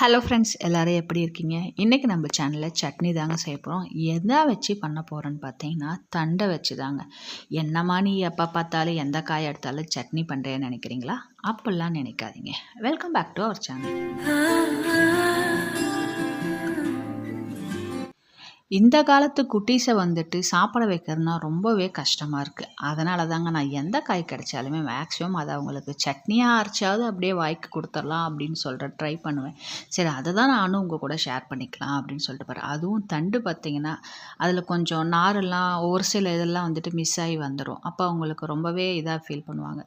Hello friends எல்லோரும் எப்படி இருக்கீங்க? இன்றைக்கி நம்ம சேனலில் சட்னி தாங்க செய்ய போகிறோம் எதை வச்சு பண்ண போகிறோன்னு பார்த்தீங்கன்னா தண்டை வச்சு தாங்க. என்னம்மா நீ எப்போ பார்த்தாலும் எந்த காய் எடுத்தாலும் சட்னி பண்ணுறேன்னு நினைக்கிறீங்களா? அப்படிலாம் நினைக்காதீங்க. Welcome back to our channel இந்த காலத்து குட்டீஸை வந்துட்டு சாப்பிட வைக்கிறதுனா ரொம்பவே கஷ்டமாக இருக்குது அதனால தாங்க நான் எந்த காய் கிடைச்சாலுமே மேக்ஸிமம் அதை அவங்களுக்கு சட்னியாக அரைச்சாவது அப்படியே வாய்க்கு கொடுத்துடலாம் அப்படின்னு சொல்கிற ட்ரை பண்ணுவேன். சரி அதை தான் நானும் உங்கள் கூட ஷேர் பண்ணிக்கலாம் அப்படின்னு சொல்லிட்டு பாரு அதுவும் தண்டு பார்த்திங்கன்னா அதில் கொஞ்சம் நாரெல்லாம் ஒரு சில இதெல்லாம் வந்துட்டு மிஸ் ஆகி வந்துடும் அப்போ அவங்களுக்கு ரொம்பவே இதாக ஃபீல் பண்ணுவாங்க.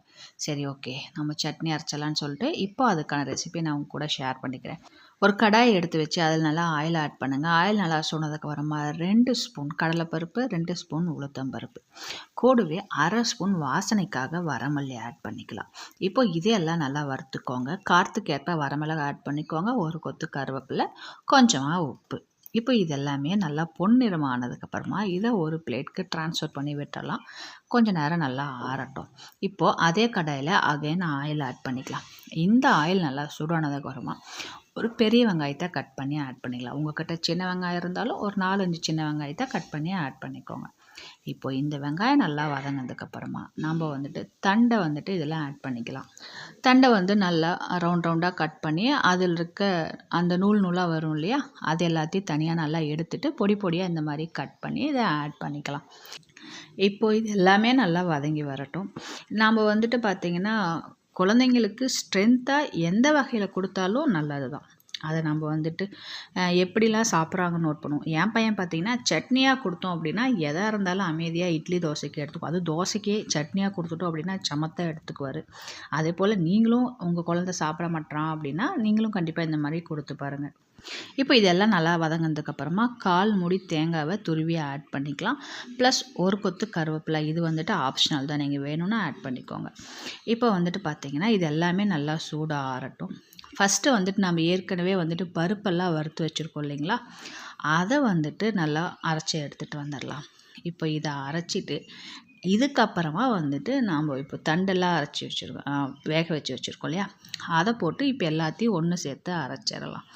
சரி ஓகே நம்ம சட்னி அரைச்சலான்னு சொல்லிட்டு இப்போ அதுக்கான ரெசிபி நான் உங்க கூட ஷேர் பண்ணிக்கிறேன். ஒரு கடாயை எடுத்து வச்சு அதில் நல்லா ஆயில் ஆட் பண்ணுங்கள் ஆயில் நல்லா சொன்னதுக்கு அப்புறமா ரெண்டு ஸ்பூன் கடலைப்பருப்பு ரெண்டு ஸ்பூன் உளுத்தம்பருப்பு கூடவே அரை ஸ்பூன் வாசனைக்காக வரமல்லி ஆட் பண்ணிக்கலாம். இப்போ இதையெல்லாம் நல்லா வறுத்துக்கோங்க. காரத்துக்கேற்ப வரமிளகா ஆட் பண்ணிக்கோங்க. ஒரு கொத்து கருவேப்பிலை கொஞ்சமாக உப்பு. இப்போ இது எல்லாமே நல்லா பொன்னிறமானதுக்கப்புறமா இதை ஒரு பிளேட்க்கு ட்ரான்ஸ்ஃபர் பண்ணி விட்டுறலாம். கொஞ்சம் நேரம் நல்லா ஆறட்டும். இப்போது அதே கடாயில் அகைன் ஆயில் ஆட் பண்ணிக்கலாம். இந்த ஆயில் நல்லா சுடானதுக்கப்புறமா ஒரு பெரிய வெங்காயத்தை கட் பண்ணி ஆட் பண்ணிக்கலாம். உங்கள்கிட்ட சின்ன வெங்காயம் இருந்தாலும் ஒரு நாலஞ்சு சின்ன வெங்காயத்தை கட் பண்ணி ஆட் பண்ணிக்கோங்க. இப்போ இந்த வெங்காயம் நல்லா வதங்கினதுக்கப்புறமா நம்ம வந்துட்டு தண்டை வந்துட்டு இதில் ஆட் பண்ணிக்கலாம். தண்டை வந்து நல்லா ரவுண்ட் ரவுண்டாக கட் பண்ணி அதில் இருக்க அந்த நூல் நூலாக வரும் இல்லையா? அது எல்லாத்தையும் தனியாக நல்லா எடுத்துகிட்டு பொடி பொடியாக இந்த மாதிரி கட் பண்ணி இதை ஆட் பண்ணிக்கலாம். இப்போ இது எல்லாமே நல்லா வதங்கி வரட்டும். நாம் வந்துட்டு பார்த்திங்கன்னா குழந்தைங்களுக்கு ஸ்ட்ரென்த்தாக எந்த வகையில் கொடுத்தாலும் நல்லது தான் அதை நம்ம வந்துட்டு எப்படிலாம் சாப்பிட்றாங்கன்னு நோட் பண்ணுவோம். என் பையன் பார்த்தீங்கன்னா சட்னியாக கொடுத்தோம் அப்படின்னா எதாக இருந்தாலும் அமைதியாக இட்லி தோசைக்கு எடுத்துக்கும் அது தோசைக்கே சட்னியாக கொடுத்துட்டோம் அப்படின்னா சமத்தை எடுத்துக்குவார். அதே போல் நீங்களும் உங்கள் குழந்த சாப்பிட மாட்டான் அப்படின்னா நீங்களும் கண்டிப்பாக இந்த மாதிரி கொடுத்து பாருங்கள் இப்போ இதெல்லாம் நல்லா வதங்கினதுக்கப்புறமா கால் முடி தேங்காவை துருவி ஆட் பண்ணிக்கலாம். ப்ளஸ் ஒரு கொத்து கருவேப்பிலை. இது வந்துட்டு ஆப்ஷனல் தான். நீங்கள் வேணும்னா ஆட் பண்ணிக்கோங்க. இப்போ வந்துட்டு பார்த்தீங்கன்னா இது எல்லாமே நல்லா சூடாக ஆறட்டும். ஃபஸ்ட்டு வந்துட்டு நம்ம ஏற்கனவே வந்துட்டு பருப்பெல்லாம் வறுத்து வச்சுருக்கோம் இல்லைங்களா? அதை வந்துட்டு நல்லா அரைச்சி எடுத்துகிட்டு வந்துடலாம் இப்போ இதை அரைச்சிட்டு இதுக்கப்புறமா வந்துட்டு நாம் இப்போ தண்டெல்லாம் அரைச்சி வச்சுருக்கோம். வேக வச்சு வச்சுருக்கோம் இல்லையா? அதை போட்டு இப்போ எல்லாத்தையும் ஒன்று சேர்த்து அரைச்சிடலாம்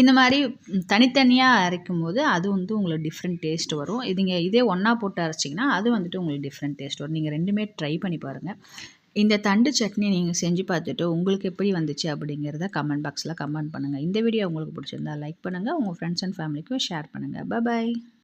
இந்த மாதிரி தனித்தனியாக அரைக்கும் போது அது வந்து உங்களுக்கு டிஃப்ரெண்ட் டேஸ்ட் வரும். இதுங்க இதே ஒன்றா போட்டு அரைச்சிங்கன்னா அது வந்துட்டு உங்களுக்கு டிஃப்ரெண்ட் டேஸ்ட் வரும். நீங்கள் ரெண்டுமே ட்ரை பண்ணி பாருங்கள் இந்த தண்டு சட்னி நீங்கள் செஞ்சு பார்த்துட்டு உங்களுக்கு எப்படி வந்துச்சு அப்படிங்கிறத கமெண்ட் பாக்ஸில் கமெண்ட் பண்ணுங்கள் இந்த வீடியோ உங்களுக்கு பிடிச்சிருந்தா லைக் பண்ணுங்கள் உங்கள் ஃப்ரெண்ட்ஸ் அண்ட் ஃபேமிலிக்கும் ஷேர் பண்ணுங்கள் பாய்